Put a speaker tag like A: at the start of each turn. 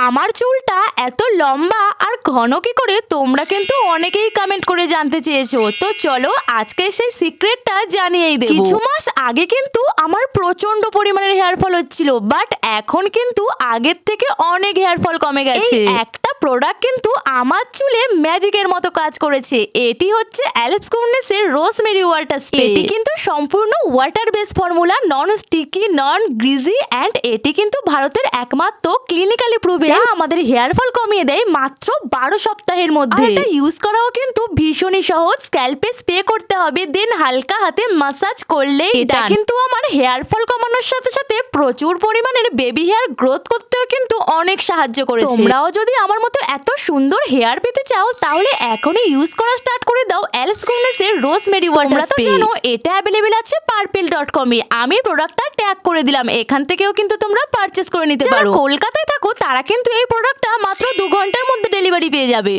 A: আমার চুলটা এত লম্বা ঘন কি করে? তোমরা কিন্তু অনেকেই কমেন্ট করে জানতে চেয়েছো। তো চলো আজকে সেই সিক্রেটটা জানিয়েই দেব। কিছু মাস আগে কিন্তু আমার প্রচণ্ড পরিমাণের হেয়ার ফল হচ্ছিল বাট এখন কিন্তু আগের থেকে অনেক হেয়ার ফল কমে গেছে। একটা প্রোডাক্ট কিন্তু আমার চুলে ম্যাজিকের মতো কাজ করেছে। এটি হচ্ছে অ্যালেপস কুন্ডেসের রোজমেরি ওয়াটার স্প্রে এটি কিন্তু সম্পূর্ণ water base formula non sticky non greasy and এটি কিন্তু ভারতের একমাত্র ক্লিনিক্যালি প্রুভেন যা আমাদের হেয়ার ফল কমিয়ে দেয় মাত্র বারো সপ্তাহের মধ্যে। এটা ইউজ করাও কিন্তু ভীষণই সহজ। স্ক্যাল্পে স্প্রে করতে হবে দেন হালকা হাতে মাসাজ করলে এটা কিন্তু আমার হেয়ার ফল কমানোর সাথে সাথে প্রচুর পরিমাণের বেবি হেয়ার গ্রোথ করতেও কিন্তু অনেক সাহায্য করেছে। তোমরাও যদি আমার মতো এত সুন্দর হেয়ার পেতে চাও তাহলে এখনই ইউজ করা স্টার্ট করে দাও অ্যালেক্স গুলনেসের রোজমেরি ওয়াটার স্প্রে জানো এটা অ্যাভেলেবেল আছে পার্পেল ডট কমে আমি প্রোডাক্টটা ট্যাগ করে দিলাম। এখান থেকেও কিন্তু তোমরা পারচেস করে নিতে পারো। কলকাতায় থাকো তারা কিন্তু এই প্রোডাক্টটা মাত্র ডেলিভারি পেয়ে যাবে।